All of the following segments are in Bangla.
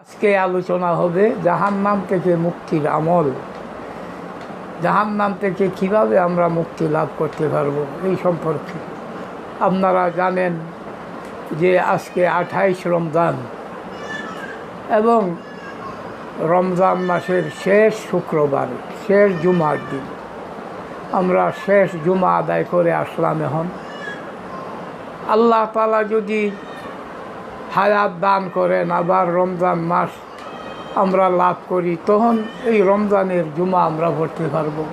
আজকে আলোচনা হবে জাহান নাম থেকে মুক্তির আমল। জাহান নাম থেকে কীভাবে আমরা মুক্তি লাভ করতে পারব এই সম্পর্কে। আপনারা জানেন যে আজকে আঠাইশ রমজান এবং রমজান মাসের শেষ শুক্রবার, শেষ জুমার দিন। আমরা শেষ জুমা আদায় করে আসলাম এখন। আল্লাহ তালা যদি হায়াত দান করেন আবার রমজান মাস আমরা লাভ করি, তখন এই রমজানের জুমা আমরা ভরতে পারব।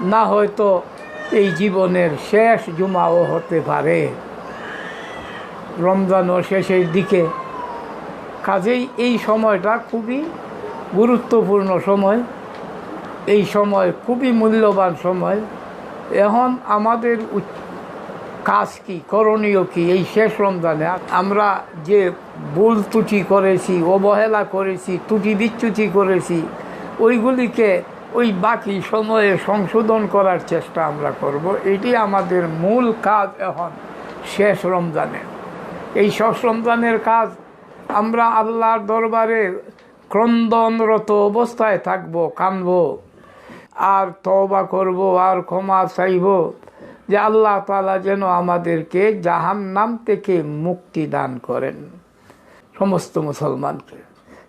না হয়তো এই জীবনের শেষ জুমাও হতে পারে। রমজানও শেষের দিকে। কাজেই এই সময়টা খুবই গুরুত্বপূর্ণ সময়। এই সময় খুবই মূল্যবান সময়। এখন আমাদের কাজ কি, করণীয় কি, এই শেষ রমজানে আমরা যে ভুল ত্রুটি করেছি, অবহেলা করেছি, ত্রুটি বিচ্যুতি করেছি, ওইগুলিকে ওই বাকি সময়ে সংশোধন করার চেষ্টা আমরা করব। এটি আমাদের মূল কাজ এখন শেষ রমজানে। এই শেষ রমজানের কাজ আমরা আল্লাহর দরবারে ক্রন্দনরত অবস্থায় থাকব, কানবো, আর তবা করব, আর ক্ষমা চাইব। যে আল্লাহ তালা যেন আমাদেরকে জাহান্নাম থেকে মুক্তি দান করেন। সমস্ত মুসলমানকে।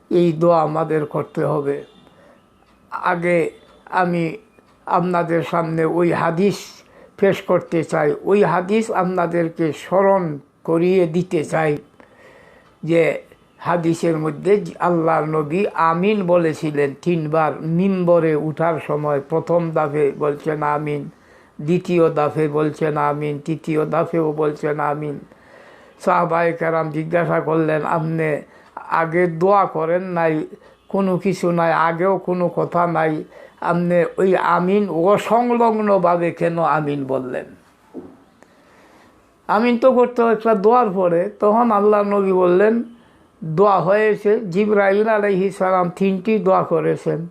এই দোয়া আমাদের করতে হবে। আগে আমি আপনাদের সামনে ওই হাদিস পেশ করতে চাই। ওই হাদিস আপনাদেরকে স্মরণ করিয়ে দিতে চাই যে হাদিসের মধ্যে আল্লাহ নবী আমিন বলেছিলেন। তিনবার মিম্বরে উঠার সময় প্রথম দাফে বলছেন আমিন। দ্বিতীয় দাফে বলছেন আমিন, তৃতীয় দাফেও বলছেন আমিন। সাহবাই কারাম জিজ্ঞাসা করলেন, আপনি আগে দোয়া করেন নাই, কোনো কিছু নাই, আগেও কোনো কথা নাই, আপনি ওই আমিন অসংলগ্নভাবে কেন আমিন বললেন? আমিন তো করতে একটা দোয়ার পরে, তখন আল্লাহ নবী বললেন, দোয়া হয়েছে। জিব্রাইল আলহি সালাম তিনটি দোয়া করেছেন।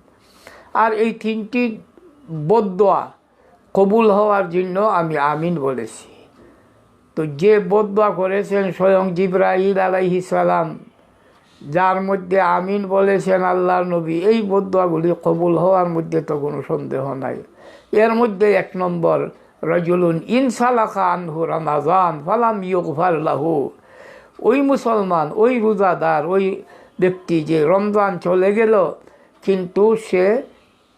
আর এই তিনটি বদোয়া কবুল হওয়ার জন্য আমি আমিন বলেছি। তো যে বদোয়া করেছেন স্বয়ং জিব্রাইল আলাইহি সালাম, যার মধ্যে আমিন বলেছেন আল্লাহ নবী, এই বদোয়াগুলি কবুল হওয়ার মধ্যে তো কোনো সন্দেহ নাই। এর মধ্যে এক নম্বর, রজুলুন ইনসালাখা আনহু রামাজান ফালাম ইউগফার লাহু। ওই মুসলমান, ওই রোজাদার, ওই ব্যক্তি যে রমজান চলে গেল, কিন্তু সে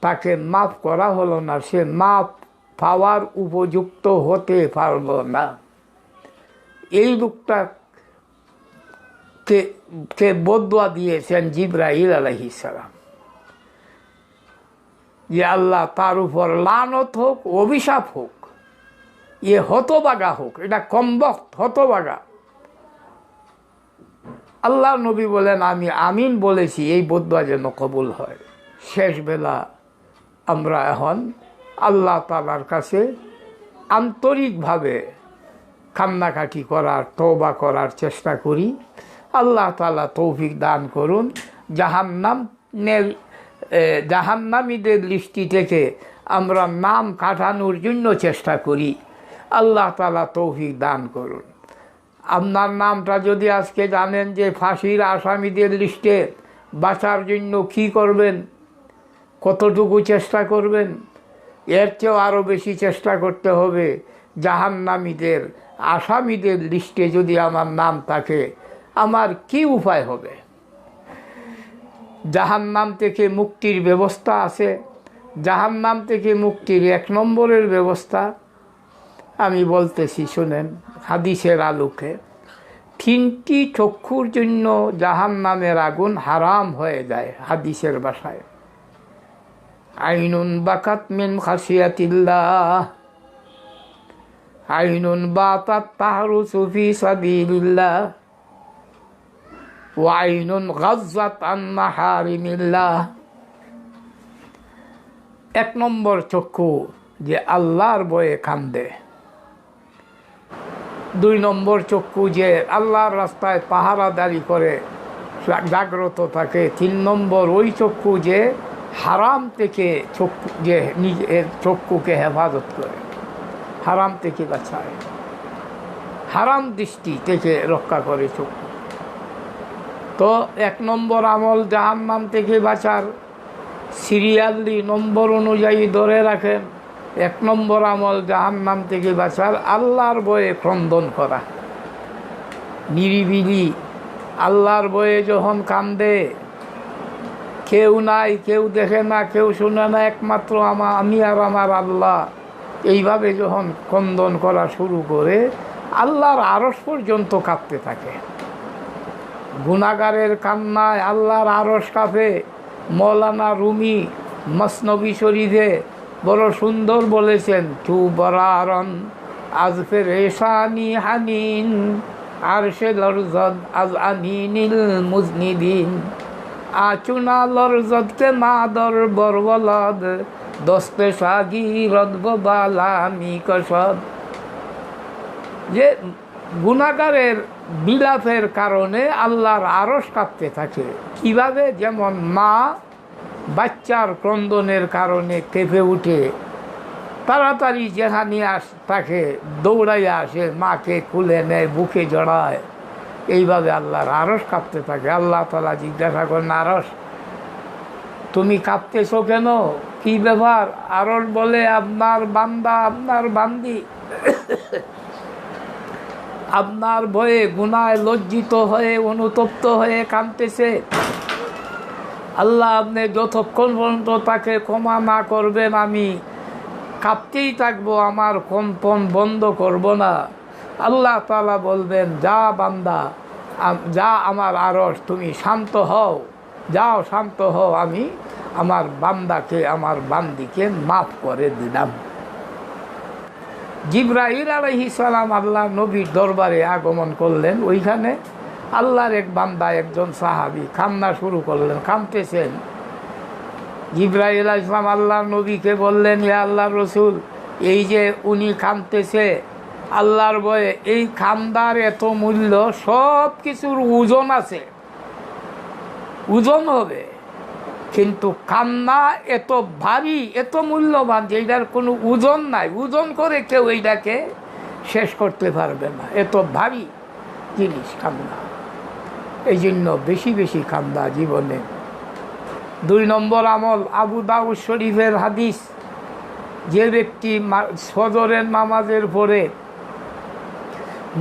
তাকে মাফ করা হলো না, সে মাফ পাওয়ার উপযুক্ত হতে পারল না। এই লোকটা কে বদুয়া দিয়েছেন জিব্রাহিল আলহিসাম যে আল্লাহ তার উপর লানত হোক, অভিশাপ হোক, এ হতবাগা হোক, এটা কমবক হতবাগা। আল্লাহ নবী বলেন, আমি আমিন বলেছি, এই বদুয়া যেন কবুল হয়। শেষ বেলা আমরা এখন আল্লাহ তালার কাছে আন্তরিকভাবে কান্নাকাটি করার তৌবা করার চেষ্টা করি। আল্লাহ তালা তৌফিক দান করুন। জাহান্নামের এ, জাহান্নামীদের লিস্টি থেকে আমরা নাম কাটানোর জন্য চেষ্টা করি। আল্লাহ তালা তৌফিক দান করুন। আপনার নামটা যদি আজকে জানেন যে ফাঁসির আসামিদের লিস্টে বাঁচার জন্য কি করবেন কতটুকু চেষ্টা করবেন এর চেয়েও আরও বেশি চেষ্টা করতে হবে জাহান্নামীদের, আসামিদের লিস্টে যদি আমার নাম থাকে, আমার কি উপায় হবে? জাহান্নাম থেকে মুক্তির ব্যবস্থা আছে। জাহান্নাম থেকে মুক্তির এক নম্বরের ব্যবস্থা, আমি বলতেছি, শোনেন, হাদিসের আলোকে, তিনটি চক্ষুর জন্য জাহান নামের আগুন হারাম হয়ে যায় হাদিসের বাসায় আইনুন বাকাত মিন খাসিয়াতিল্লাহ আইনুন বাতাত তাহারু সুফি সাবিলিল্লাহ এক নম্বর চক্ষু যে আল্লাহর বয়ে কান্দে। দুই নম্বর চক্ষু যে আল্লাহর রাস্তায় পাহারাদারি করে, জাগ্রত থাকে। তিন নম্বর ওই চক্ষু যে হারাম থেকে চক্ষু যে নিজের চক্ষুকে হেফাজত করে, হারাম থেকে বাঁচায়, হারাম দৃষ্টি থেকে রক্ষা করে চক্ষু। তো এক নম্বর আমল জাহান্নাম থেকে বাঁচার সিরিয়ালি নম্বর অনুযায়ী ধরে রাখেন, এক নম্বর আমল জাহান্নাম থেকে বাঁচার আল্লাহর বয়ে ক্রন্দন করা। নিরিবিলি আল্লাহর বয়ে যখন কান্দে কেউ নাই, কেউ দেখে না, কেউ শুনে না, একমাত্র আমা, আমি আর আমার আল্লাহ। এইভাবে যখন ক্রন্দন করা শুরু করে, আল্লাহর আরস পর্যন্ত কাঁপতে থাকে। গুণাগারের কান্নায় আল্লাহর আরস কাঁপে। মৌলানা রুমি মসনবী শরীফে বড় সুন্দর বলেছেন তু বরারন আজ ফের এসানি হানিন আর সে লরজদ আজ আনিনিল মুজনিদিন। আচুনা লরজদকে মাদর বরবলদ, দস্তে সাগি রদবালামি কসদ। যে গুণাগারের বিলাপের কারণে আল্লাহর আরস কাঁপতে থাকে। কীভাবে? যেমন মা বাচ্চার ক্রন্দনের কারণে কেঁপে উঠে, তাড়াতাড়ি যেখানে আস, তাকে দৌড়াইয়া আসে, মাকে খুলে নেয়, বুকে জড়ায়। এইভাবে আল্লাহর আরস কাঁপতে থাকে। আল্লাহ তালা জিজ্ঞাসা করেন আরস তুমি কাঁপতেছো কেন? কি ব্যাপার? আরস বলে, আপনার বান্দা, আপনার বান্দি। আপনার ভয়ে গুনায় লজ্জিত হয়ে, অনুতপ্ত হয়ে কাঁদতেছে। আল্লাহ আপনি যতক্ষণ পর্যন্ত তাকে ক্ষমা না করবেন, আমি কাঁপতেই থাকব, আমার কম্পন বন্ধ করব না। আল্লাহ তালা বলবেন, যা বান্দা যা আমার আরস তুমি শান্ত হও। যাও, শান্ত হও, আমি আমার বান্দাকে, আমার বান্দিকে মাফ করে দিলাম। জিব্রাহিল আলহি আল্লাহ নবীর দরবারে আগমন করলেন। ওইখানে আল্লাহর এক বান্দা, একজন সাহাবি কান্না শুরু করলেন কামতেছেন জিব্রাহিল ইসলাম আল্লাহ নবীকে বললেন ইয়া আল্লাহ রসুল, এই যে উনি কামতেছে আল্লাহর বয়ে এই খান্দার এত মূল্য সব কিছুর ওজন আছে। ওজন হবে। কিন্তু কান্না এত ভারী, এত মূল্যবান যে এইটার কোনো ওজন নাই। ওজন করে কেউ এইটাকে শেষ করতে পারবে না। এত ভারী জিনিস কান্না এই জন্য বেশি বেশি কান্দা জীবনে। দুই নম্বর আমল, আবু দাউদ শরীফের হাদিস। যে ব্যক্তি ফজরের নামাজের পরে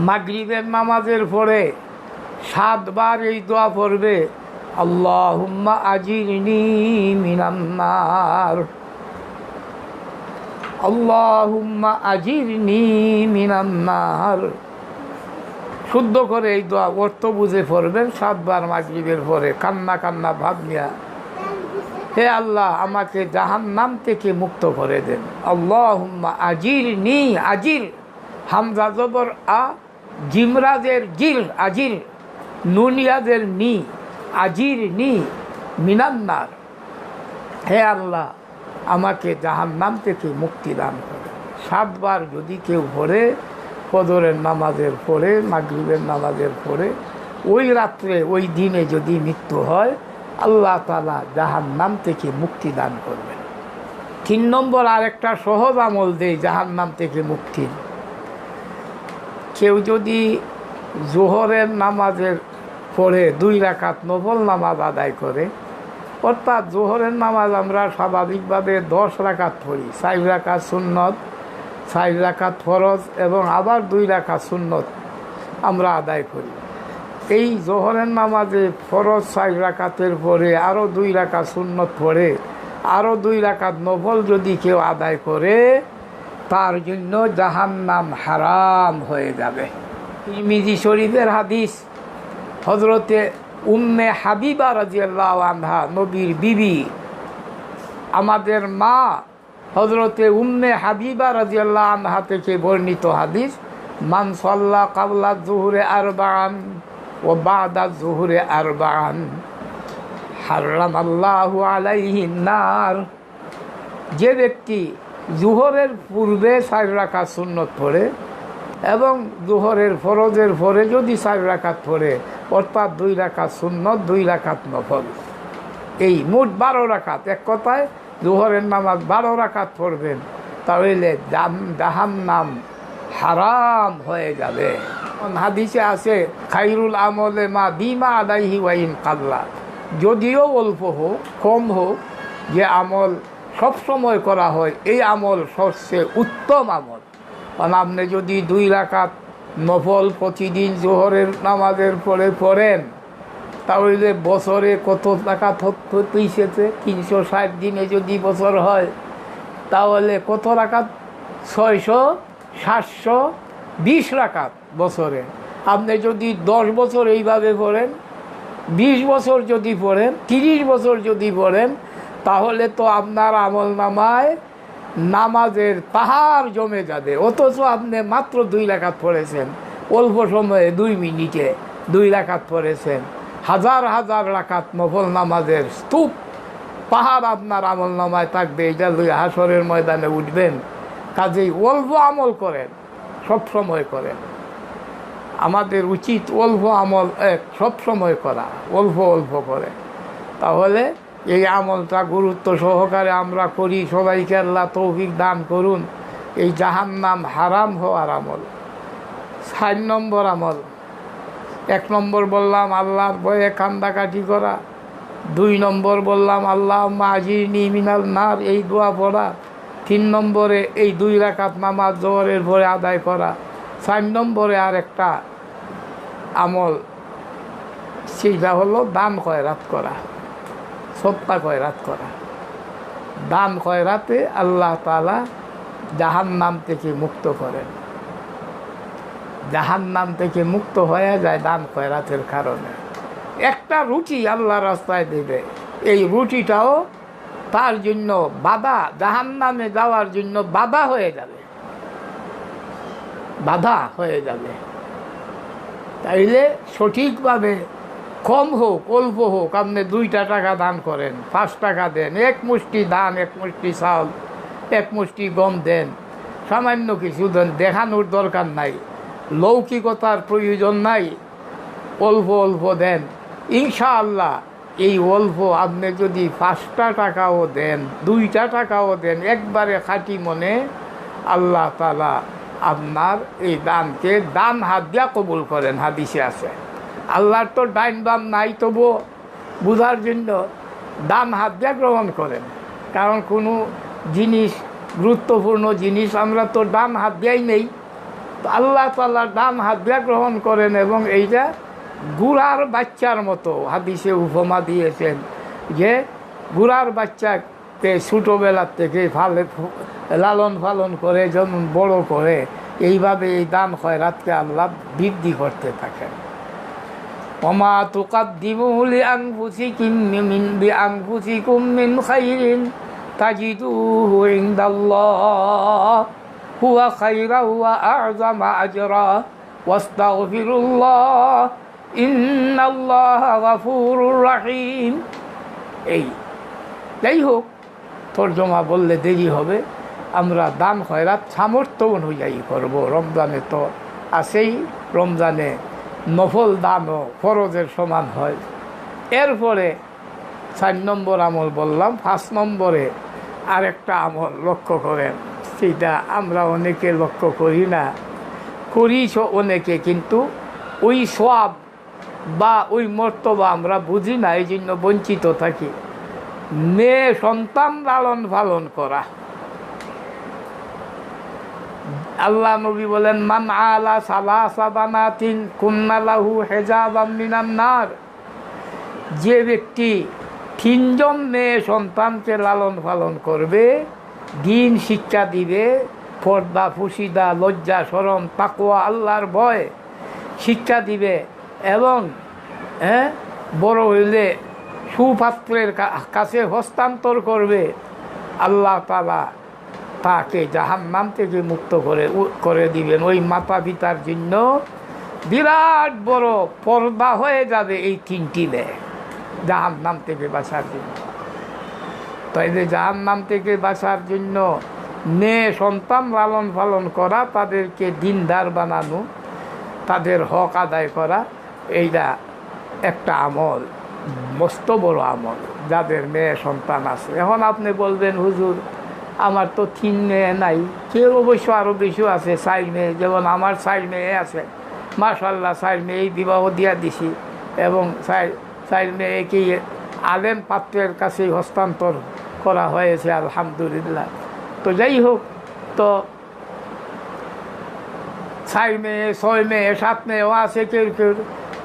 মাগরিবের নামাজের পরে সাতবার এই দোয়া পড়বে, আল্লাহুম্মা আজিরনি মিনান্নার আল্লাহুম্মা আজিরনি মিনান্নার শুদ্ধ করে এই দোয়া অর্থ বুঝে পড়বেন সাতবার মাগরিবের পরে, কান্না কান্না ভাব নিয়া। হে আল্লাহ, আমাকে জাহান্নাম থেকে মুক্ত করে দেন। আল্লাহুম্মা আজির নি আজির হামজা জবর আ জিমরাজের জিল আজির নুনিয়াদের নি, আজির নি, মিনান্নার। হে আল্লাহ, আমাকে জাহান্নাম থেকে মুক্তি দান করে। সাতবার যদি কেউ পড়ে ফজরের নামাজের পরে, মাগরিবের নামাজের পরে, ওই রাত্রে, ওই দিনে যদি মৃত্যু হয়, আল্লাহ তালা জাহান্নাম থেকে মুক্তি দান করবেন। তিন নম্বর আরেকটা সহজ আমল দেয় জাহান্নাম থেকে মুক্তির কেউ যদি জোহরের নামাজের পড়ে দুই রাকাত নফল নামাজ আদায় করে, অর্থাৎ জোহরের নামাজ আমরা স্বাভাবিকভাবে দশ রাকাত পড়ি, চার রাকাত সুন্নত, চার রাকাত ফরজ এবং আবার দুই রাকাত সুন্নত আমরা আদায় করি। এই জোহরের নামাজে ফরজ চার রাকাতের পরে আরও দুই রাকাত সুন্নত পড়ে, আরও দুই রাকাত নফল যদি কেউ আদায় করে তার জন্য জাহান্নাম হারাম হয়ে যাবে। ইমিজি শরীফের হাদিস হজরতে উম্মে হাবিবা রাজিয়াল্লাহ আনহা, নবীর বিবি, আমাদের মা হজরতে উম্মে হাবিবা রাজিয়াল্লাহ আনহা থেকে বর্ণিত হাদিস, মান সাল্লা কাবলা জুহুরে আরবান ও বাদা জুহুরে আরবান হারাম আল্লাহ আলাইহি নার। যে ব্যক্তি জুহরের পূর্বে চার রাকাত সুন্নত পড়ে এবং জুহরের ফরজের পরে যদি চার রাকাত পড়ে, অর্থাৎ দুই রাকাত সুন্নত, দুই রাকাত নফল। এই মোট বারো রাকাত, এক কথায় জুহরের নামাজ বারো রাকাত পড়বেন, তাহলে জাহান নাম হারাম হয়ে যাবে। হাদিসে আছে, খাইরুল আমলে মা দিমা আদাইহি ওয়াইন কাল্লা। যদিও অল্প হোক, কম হোক, যে আমল সব সময় করা হয়, এই আমল সবচেয়ে উত্তম আমল। কারণ আপনি যদি দুই রাকাত নফল প্রতিদিন জোহরের নামাজের পরে পড়েন, তাহলে বছরে কত টাকা হইছেছে তিনশো ষাট দিনে যদি বছর হয়, তাহলে কত রাকাত? ছয়শো, সাতশো, বিশ রাকাত বছরে। আপনি যদি দশ বছর এইভাবে পড়েন, বিশ বছর যদি পড়েন, তিরিশ বছর যদি পড়েন তাহলে তো আপনার আমল নামায় নামাজের পাহাড় জমে যাবে। অথচ আপনি মাত্র দুই রাকাত পড়েছেন। অল্প সময়ে দুই মিনিটে দুই রাকাত পড়েছেন। হাজার হাজার রাকাত নফল নামাজের স্তূপ পাহাড় আপনার আমল নামায় থাকবে। এটা লই হাসরের ময়দানে উঠবেন। কাজেই অল্প আমল করেন, সব সময় করেন। আমাদের উচিত অল্প আমল এক সব সময় করা, অল্প অল্প করে। তাহলে এই আমলটা গুরুত্ব সহকারে আমরা করি। সবাইকে আল্লাহ তৌফিক দান করুন। এই জাহান নাম হারাম হওয়ার আমল। ষাট নম্বর আমল। এক নম্বর বললাম, আল্লাহর বয়ে কান্দাকাটি করা। দুই নম্বর বললাম আল্লাহ আজির মিনাল নার, এই দোয়া পড়া। তিন নম্বরে এই দুই রাকাত নামাজ জোহরের ভরে আদায় করা। চার নম্বরে আর একটা আমল, সেইটা হলো দান কয়রাত করা। সত্তা কয়রাত করা। দান কয়রাতে আল্লাহ তালা জাহান নাম থেকে মুক্ত করেন। জাহান নাম থেকে মুক্ত হয়ে যায় দান কয়রাতের কারণে। একটা রুটি আল্লাহ রাস্তায় দেবে। এই রুটিটাও তার জন্য বাধা জাহান নামে যাওয়ার জন্য বাধা হয়ে যাবে। বাধা হয়ে যাবে। তাইলে সঠিকভাবে কম হোক, অল্প হোক, আপনি দুইটা টাকা দান করেন, পাঁচ টাকা দেন, এক মুষ্টি দান, এক মুষ্টি চাউল এক মুষ্টি গম দেন, সামান্য কিছু দেন, দেখানোর দরকার নাই, লৌকিকতার প্রয়োজন নাই, অল্প অল্প দেন। ইনশাআল্লাহ, এই অল্প আপনি যদি পাঁচটা টাকাও দেন, দুইটা টাকাও দেন, একবারে খাঁটি মনে আল্লাহ তালা আপনার এই দানকে দান হাত দিয়া কবুল করেন, হাদিসে আছে। আল্লাহর তো ডাইন বাম নাই তবুও বুঝার জন্য দাম হাত দিয়া গ্রহণ করেন। কারণ কোনো জিনিস, গুরুত্বপূর্ণ জিনিস আমরা তো ডান হাত দিয়াই নেই। আল্লাহ তাল্লাহ ডান হাত দিয়া গ্রহণ করেন এবং এইটা গুড়ার বাচ্চার মতো হাদিসে উপমা দিয়েছেন যে গুড়ার বাচ্চাকে ছোটোবেলার থেকে ফালে লালন পালন করে যেমন বড় করে, এইভাবে এই দান খয়রাতকে আল্লাহ বৃদ্ধি করতে থাকেন। ওমা তুকাদ্দিমুলি আংফুসিকিম মিন বিআনফুসিকুম মিন খাইরিন তাজিদুহু ইনদাল্লাহ হুয়া খাইরা ওয়া আ'জামা আজরা ওয়াস্তাগফিরুল্লাহ ইন্নাল্লাহ গাফুরুর রাহিম এই, যাই হোক, তর্জমা বললে দেরি হবে। আমরা দান, খয়রাত, সামর্থ্য অনুযায়ী করব। রমজানে তো আছেই। রমজানে নফল দানও ফরজের সমান হয়। এরপরে চার নম্বর আমল বললাম, পাঁচ নম্বরে আরেকটা আমল লক্ষ্য করেন। সেটা আমরা অনেকে লক্ষ্য করি না করি অনেকে, কিন্তু ওই সব বা ওই মর্তবা আমরা বুঝি না এই জন্য বঞ্চিত থাকি। মেয়ে সন্তান লালন পালন করা। আল্লাহ নবী বলেন, মান আলা সালা সাবানাতিন কুন্নালাহু হেজাব মিনান্নার যে ব্যক্তি তিনজন মেয়ে সন্তানকে লালন পালন করবে, দিন শিক্ষা দিবে, পর্দা ফুসিদা লজ্জা সরম তাকুয়া আল্লাহর ভয় শিক্ষা দিবে এবং হ্যাঁ বড় হইলে সুপাত্রের কাছে হস্তান্তর করবে, আল্লাহ তালা তাকে জাহান নাম থেকে মুক্ত করে করে দিবেন। ওই মাতা পিতার জন্য বিরাট বড় পর্দা হয়ে যাবে এই তিনটি মেয়ে জাহান নাম থেকে বাঁচার জন্য। তাইলে জাহান নাম থেকে বাঁচার জন্য মেয়ে সন্তান লালন পালন করা, তাদেরকে দিনদার বানানো, তাদের হক আদায় করা, এইটা একটা আমল, মস্ত বড় আমল, যাদের মেয়ে সন্তান আছে। এখন আপনি বলবেন, হুজুর আমার তো তিন মেয়ে নাই। কেউ অবশ্য আরও বেশি আছে চার মেয়ে, যেমন আমার চার মেয়ে আছে। মাশাল্লাহ চার মেয়ে বিবাহ দিয়া দিছি এবং চার চার মেয়েকে আলেম পাত্রের কাছে হস্তান্তর করা হয়েছে, আলহামদুলিল্লাহ। তো যাই হোক, তো ছয় মেয়ে ছয় মেয়ে, সাত মেয়েও আছে কেউ কেউ।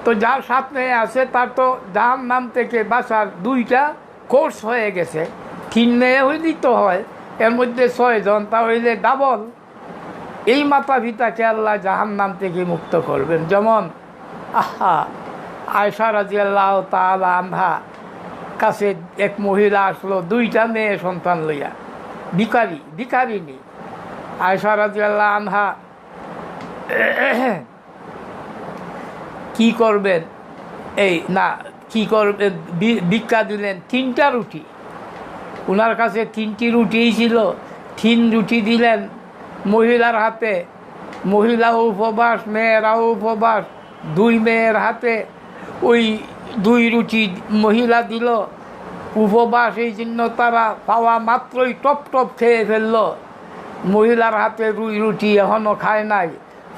তো যার সাত মেয়ে আছে, তার তো জাহান নাম থেকে বাঁচার দুইটা কোর্স হয়ে গেছে। তিন মেয়ে হইলেই তো হয়। এর মধ্যে ছয়জন, তা হইলে ডাবল এই মাতা পিতাকে আল্লাহ জাহান নাম থেকে মুক্ত করবেন? যেমন আহা আয়সা রাজি আল্লাহ তালা আন্ধা কাছে এক মহিলা আসলো, দুইটা মেয়ে সন্তান লইয়া। ভিকারি ভিকারিনী আয়সা রাজি আল্লাহ আনহা, কি করবেন? এই না, কি করবেন? ভিক্ষা দিলেন তিনটা রুটি। ওনার কাছে তিনটি রুটিই ছিল। তিন রুটি দিলেন মহিলার হাতে। মহিলাও উপবাস, মেয়েরাও উপবাস, দুই মেয়ের হাতে। ওই দুই রুটি মহিলা দিল। উপবাস এই জন্য তারা পাওয়া মাত্রই টপ টপ খেয়ে ফেলল। মহিলার হাতে দুই রুটি এখনও খায় নাই।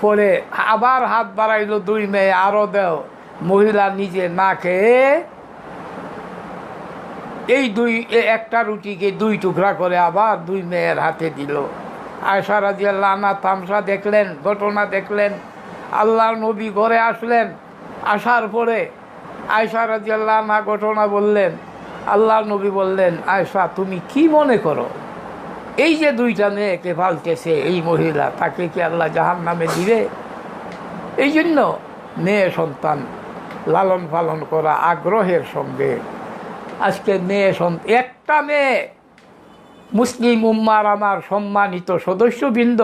পরে আবার হাত বাড়াইলো দুই মেয়ে আরও দেও। মহিলা নিজে না খেয়ে এই দুই একটা রুটিকে দুই টুকরা করে আবার দুই মেয়ের হাতে দিল। আয়সা রাজি আল্লাহ তামসা দেখলেন, ঘটনা দেখলেন, আল্লাহর নবী ঘরে আসলেন, আসার পরে আয়সা রাজি আল্লাহ ঘটনা বললেন, আল্লাহর নবী বললেন, আয়সা তুমি কি মনে করো? এই যে দুইটা মেয়েকে ফালতেছে এই মহিলা, তাকে কি আল্লাহ জাহান নামে দিবে? এই জন্য মেয়ে সন্তান লালন পালন করা আগ্রহের সঙ্গে আজকে মেয়ে একটা মেয়ে মুসলিম উম্মার আমার সম্মানিত সদস্যবৃন্দ,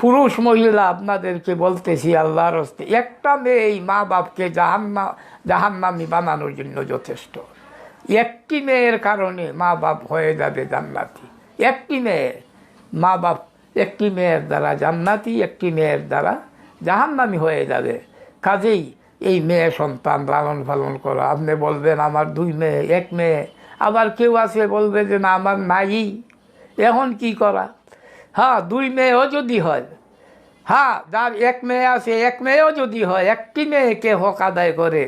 পুরুষ মহিলা আপনাদেরকে বলতেছি আল্লাহর হস্তে, একটা মেয়ে এই মা বাপকে জাহান্না জাহান্নামি বানানোর জন্য যথেষ্ট। একটি মেয়ের কারণে মা বাপ হয়ে যাবে জান্নাতি। একটি মেয়ে মা বাপ একটি মেয়ের দ্বারা জান্নাতি, একটি মেয়ের দ্বারা জাহান্নামি হয়ে যাবে। কাজেই এই মেয়ে সন্তান লালন পালন করা। আপনি বলবেন, আমার দুই মেয়ে, এক মেয়ে। আবার কেউ আছে বলবে যে, না, আমার নাই। এখন কি করা? হ্যাঁ দুই মেয়েও যদি হয় হ্যাঁ যার এক মেয়ে আছে এক মেয়েও যদি হয়, একটি মেয়েকে হক আদায় করে,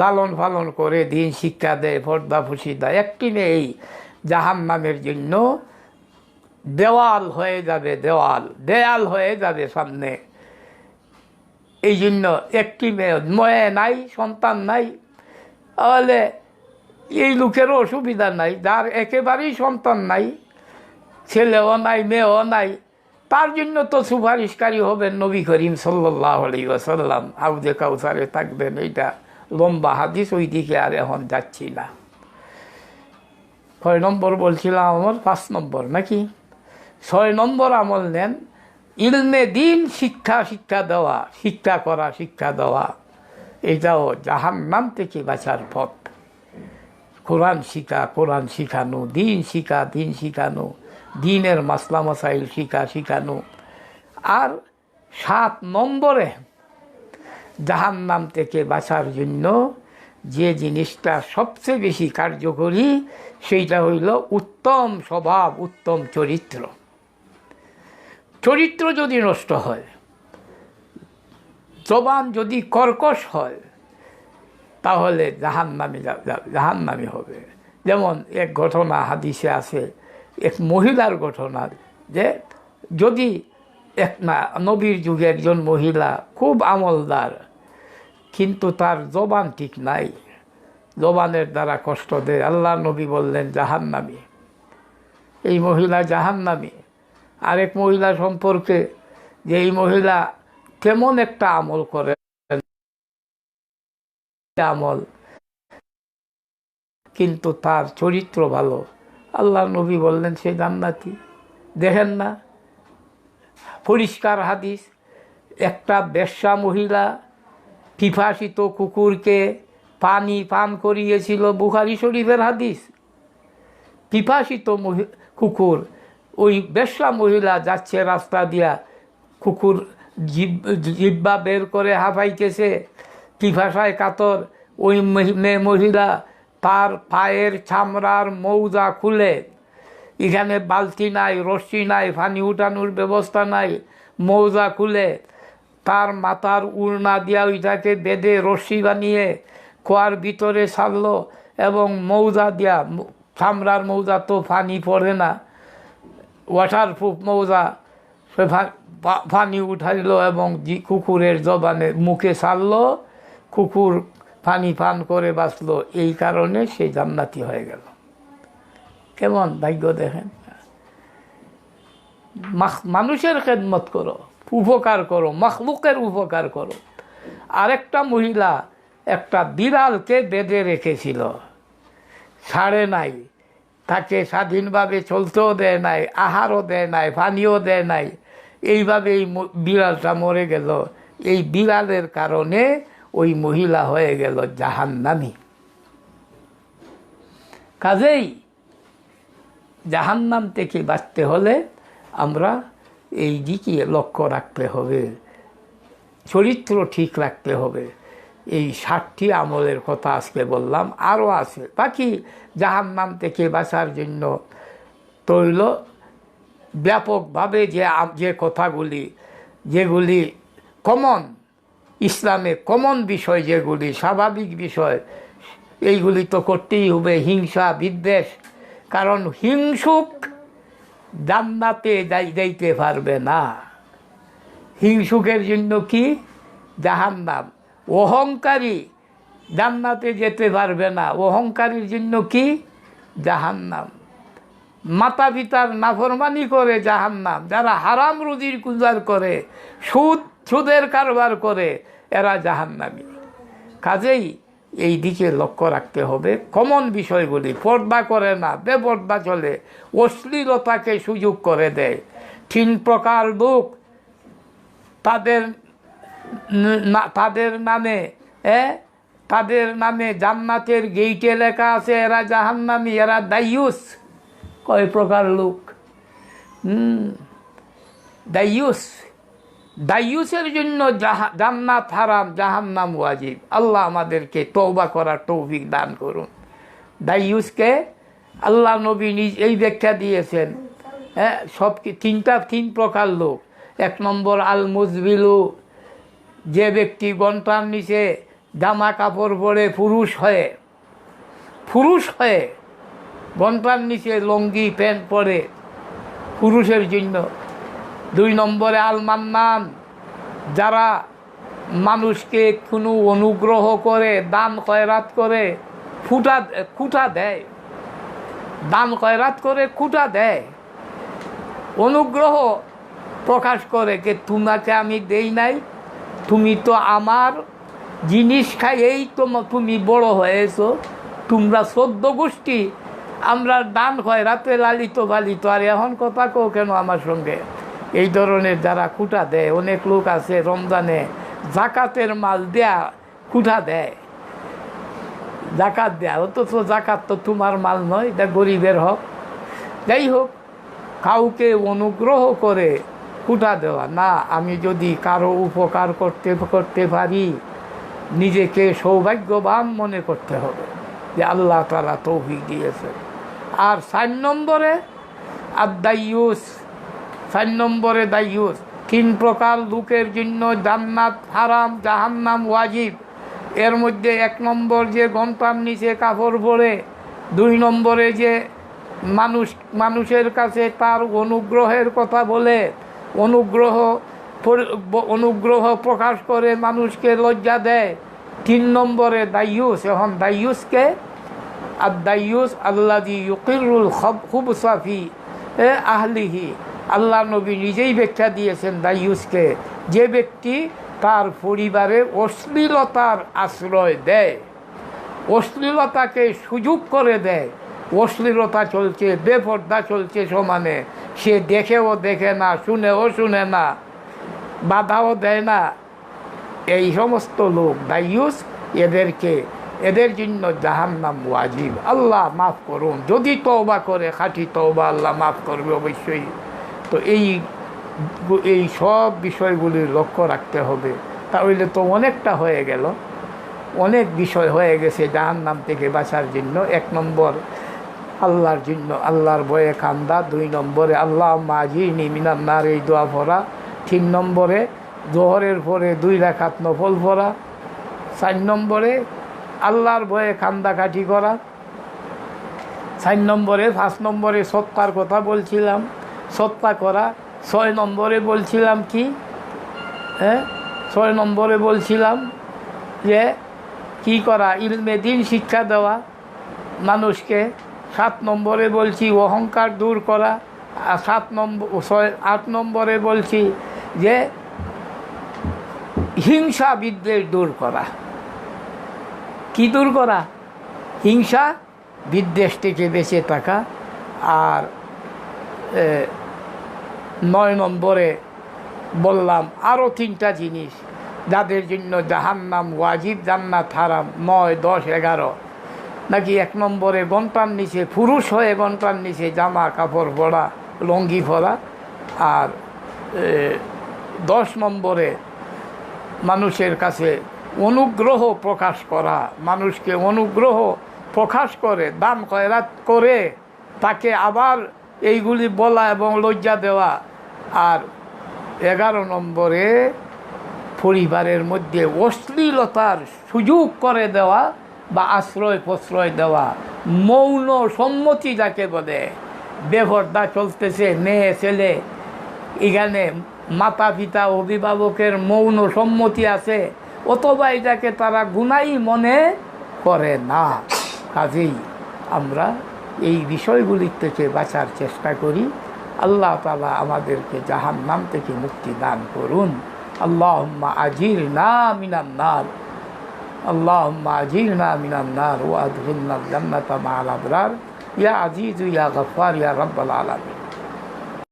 লালন পালন করে, দিন শিক্ষা দেয়, পর্দা ফুসি দেয়, একটি মেয়েই জাহান নামের জন্য দেওয়াল হয়ে যাবে, দেওয়াল, দেয়াল হয়ে যাবে সামনে। এই জন্য একটি মেয়ে মেয়ে নাই, সন্তান নাই। তাহলে এই লোকেরও অসুবিধা নাই, যার একেবারেই সন্তান নাই, ছেলেও নাই, মেয়েও নাই, তার জন্য তো সুপারিশকারী হবেন নবী করিম সাল্লাহ আলী ওসাল্লাম হাউজে কাউসারে থাকবেন, এইটা লম্বা হাদিস ওই দিকে আর এখন যাচ্ছি না। ছয় নম্বর বলছিলাম আমার, পাঁচ নম্বর নাকি? ছয় নম্বর আমল নেন ইলমে দিন শিক্ষা শিক্ষা দেওয়া, শিক্ষা করা, শিক্ষা দেওয়া। এটাও জাহান নাম থেকে বাঁচার পথ। কোরআন শিখা, কোরআন শিখানো, দিন শিখা, দিন শিখানো, দিনের মাসলা মাসাইল শিখা, শিখানো। আর সাত নম্বরে জাহান নাম থেকে বাঁচার জন্য যে জিনিসটা সবচেয়ে বেশি কার্যকরী, সেইটা হইল উত্তম স্বভাব, উত্তম চরিত্র। চরিত্র যদি নষ্ট হয়, জবান যদি কর্কশ হয়, তাহলে জাহান্নামি জাহান্নামি হবে। যেমন এক ঘটনা হাদিসে আছে, এক মহিলার ঘটনা যে যদি এক না, নবীর যুগে একজন মহিলা খুব আমলদার, কিন্তু তার জবান ঠিক নাই, জবানের দ্বারা কষ্ট দেয়। আল্লাহ নবী বললেন, জাহান্নামি। এই মহিলা জাহান্নামি। আরেক মহিলা সম্পর্কে যে এই মহিলা কেমন একটা আমল করে। আমল। কিন্তু তার চরিত্র ভালো। আল্লাহ নবী বললেন, সে জান্নাতি। দেখেন না। পরিষ্কার হাদিস। একটা বেশ্যা মহিলা পিপাসিত কুকুরকে পানি পান করিয়েছিল বুখারি শরীফের হাদিস। পিপাসিত কুকুর ওই বেশ্যা মহিলা যাচ্ছে রাস্তা দিয়া, কুকুর জিব- জিব্বা বের করে হাঁপাইতেছে পিপাসায় কাতর, ওই মেয়ে মহিলা তার পায়ের চামড়ার মৌজা খুলে, এখানে বালতি নাই রশ্মি নাই ফানি উঠানোর ব্যবস্থা নাই, মৌজা খুলে, তার মাথার উড়না দিয়া ওইটাকে বেঁধে রশ্মি বানিয়ে কুয়ার ভিতরে ছাড়লো এবং মৌজা দিয়া, চামড়ার মৌজা তো পানি পড়ে না। ওয়াটার প্রুফ মৌজা, সে পানি উঠাইল এবং কুকুরের জবানে মুখে ছাড়লো কুকুর পানি পান করে বাঁচল। এই কারণে সে জান্নাতি হয়ে গেল। কেমন ভাগ্য দেখেন? মানুষের খেদমত করো, উপকার করো, মখলুকের উপকার করো। আরেকটা মহিলা একটা বিড়ালকে বেঁধে রেখেছিল। ছাড়ে নাই। তাকে স্বাধীনভাবে চলতেও দেয় নাই, আহারও দেয় নাই পানিও দেয় নাই। এইভাবে এই বিড়ালটা মরে গেল। এই বিড়ালের কারণে ওই মহিলা হয়ে গেল জাহান্নামী। কাজেই জাহান্নাম থেকে বাঁচতে হলে আমরা এই দিকে লক্ষ্য রাখতে হবে। চরিত্র ঠিক রাখতে হবে। এই ষাটটি আমলের কথা আজকে বললাম, আরও আছে। বাকি জাহান্নাম থেকে বাঁচার জন্য তৈল, ব্যাপকভাবে যে যে কথাগুলি, যেগুলি কমন ইসলামে কমন বিষয় যেগুলি, স্বাভাবিক বিষয়, এইগুলি তো করতেই হবে, হিংসা, বিদ্বেষ। কারণ হিংসুক জান্নাতে যাই যাইতে পারবে না। হিংসুকের জন্য কি? জাহান্নাম। অহংকারী জান্নাতে যেতে পারবে না। অহংকারীর জন্য কি? জাহান্নাম। মাতা পিতার নাফরমানি করে জাহান্নাম। যারা হারাম রুজির কুজার করে, সুদ, সুদের কারবার করে, এরা জাহান্নামী। কাজেই এই দিকে লক্ষ্য রাখতে হবে। কমন বিষয়গুলি, পর্দা করে না, বেপর্দা চলে, অশ্লীলতাকে সুযোগ করে দেয়। তিন প্রকার লোক তাদের তাদের নামে, এ? তাদের নামে জান্নাতের গেইটে লেখা আছে, এরা জাহান্নামী, এরা দাইয়ুস। কয় প্রকার লোক। হুম। দাইয়ুস। দাইয়ুসের জন্য জান্নাত হারাম, জাহান্নাম ওয়াজিব। আল্লাহ আমাদেরকে তৌবা করার তৌফিক দান করুন। দাইয়ুসকে আল্লাহ নবী নিজ এই ব্যাখ্যা দিয়েছেন হ্যাঁ সব তিনটা তিন প্রকার লোক। এক নম্বর আল মুজবিলু যে ব্যক্তি গন্টার নিচে জামা কাপড় পরে পুরুষ হয়ে পুরুষ হয়ে গন্টার নিচে লঙ্গি, প্যান্ট পরে পুরুষের জন্য দুই নম্বরে আল মান্নান যারা মানুষকে কোনো অনুগ্রহ করে, দান কয়রাত করে, ফুটা, খুঁটা দেয়, দান কয়রাত করে, খুঁটা দেয়, অনুগ্রহ প্রকাশ করে যে তোমাকে আমি দেই নাই তুমি তো আমার জিনিস খাইয়েই তো তুমি বড় হয়েছো। তোমরা চোদ্দ গোষ্ঠী, আমরা দান হয়, রাতে লালিত পালিত। আর এখন কথা কো কেন আমার সঙ্গে? এই ধরনের যারা খুঁটা দেয়, অনেক লোক আছে রমজানে জাকাতের মাল দেয়া খুঁটা দেয়। জাকাত দেয়া, অথচ জাকাত তো তোমার মাল নয়, এটা গরিবের হক। যাই হোক, কাউকে অনুগ্রহ করে ফুটা দেওয়া। না, আমি যদি কারও উপকার করতে করতে পারি, নিজেকে সৌভাগ্যবান মনে করতে হবে যে আল্লাহ তালা তৌফিক দিয়েছে। আর চার নম্বরে আর দাইয়ুস চার নম্বরে দাইয়ুস তিন প্রকার লোকের জন্য জান্নাত হারাম, জাহান্নাম ওয়াজিব। এর মধ্যে এক নম্বর যে ঘণ্টার নিচে কাপড় পরে, দুই নম্বরে যে মানুষ, মানুষের কাছে তার অনুগ্রহের কথা বলে অনুগ্রহ অনুগ্রহ প্রকাশ করে মানুষকে লজ্জা দেয়। তিন নম্বরে দায়ুস, এখন দায়ুসকে আর দাইয়ুস আল্লাদি ইউকিরুল খুব সাফি এ আহলিহি। আল্লাহ নবী নিজেই ব্যাখ্যা দিয়েছেন দায়ুসকে। যে ব্যক্তি তার পরিবারে অশ্লীলতার আশ্রয় দেয়, অশ্লীলতাকে সুযোগ করে দেয়, অশ্লীলতা চলছে, বেপর্দা চলছে সমানে। সে দেখেও দেখে না, শুনেও শুনে না, বাধাও দেয় না। এই সমস্ত লোক দায়ুস এদেরকে, এদের জন্য জাহান নাম ওয়াজিব। আল্লাহ মাফ করুন। যদি তওবা করে, খাঁটি তওবা আল্লাহ মাফ করবে অবশ্যই। তো এই এই সব বিষয়গুলি লক্ষ্য রাখতে হবে। তাহলে তো অনেকটা হয়ে গেল। অনেক বিষয় হয়ে গেছে জাহান নাম থেকে বাঁচার জন্য। এক নম্বর আল্লাহর জন্য, আল্লাহর বয়ে কান্দা। দুই নম্বরে আল্লাহ মাঝি নিমিনান্নার এই দোয়া ভরা তিন নম্বরে, জোহরের পরে দুই রাখাত নফল পড়া। চার নম্বরে, আল্লাহর ভয়ে কান্দাকাটি করা। চার নম্বরে, পাঁচ নম্বরে সত্তার কথা বলছিলাম। সত্তা করা। ছয় নম্বরে বলছিলাম কি? হ্যাঁ ছয় নম্বরে বলছিলাম যে, কি করা? ইলমে দিন শিক্ষা দেওয়া মানুষকে। সাত নম্বরে বলছি, অহংকার দূর করা। আর সাত নম্বর ছয় আট নম্বরে বলছি যে, হিংসা বিদ্বেষ দূর করা। কি দূর করা? হিংসা বিদ্বেষ থেকে বেঁচে থাকা। আর নয় নম্বরে বললাম আরও তিনটা জিনিস। যাদের জন্য জাহান্নাম ওয়াজিব, জান্নাত হারাম, নয়, দশ, এগারো। নাকি এক নম্বরে ঘণ্টার নিচে পুরুষ হয়ে ঘণ্টার নিচে জামা কাপড় পরা, লঙ্গি পরা, আর দশ নম্বরে মানুষের কাছে অনুগ্রহ প্রকাশ করা, মানুষকে অনুগ্রহ প্রকাশ করে, দান খয়রাত করে, তাকে আবার এইগুলি বলা এবং লজ্জা দেওয়া, আর এগারো নম্বরে পরিবারের মধ্যে অশ্লীলতার সুযোগ করে দেওয়া বা আশ্রয় প্রশ্রয় দেওয়া, মৌন সম্মতি যাকে বলে বেভর্দা চলতেছে, মেয়ে, ছেলে, এখানে মাতা পিতা, অভিভাবকের মৌন সম্মতি আছে, অথবা এটাকে তারা গুনাই মনে করে না। কাজেই আমরা এই বিষয়গুলির থেকে বাঁচার চেষ্টা করি। আল্লাহ তালা আমাদেরকে জাহান নাম থেকে মুক্তি দান করুন। আল্লাহ আজির না মিনান্নার اللهم أجيرنا من النار وأدخلنا الجنة مع الأبرار. يا عزيز يا غفار يا رب العالمين.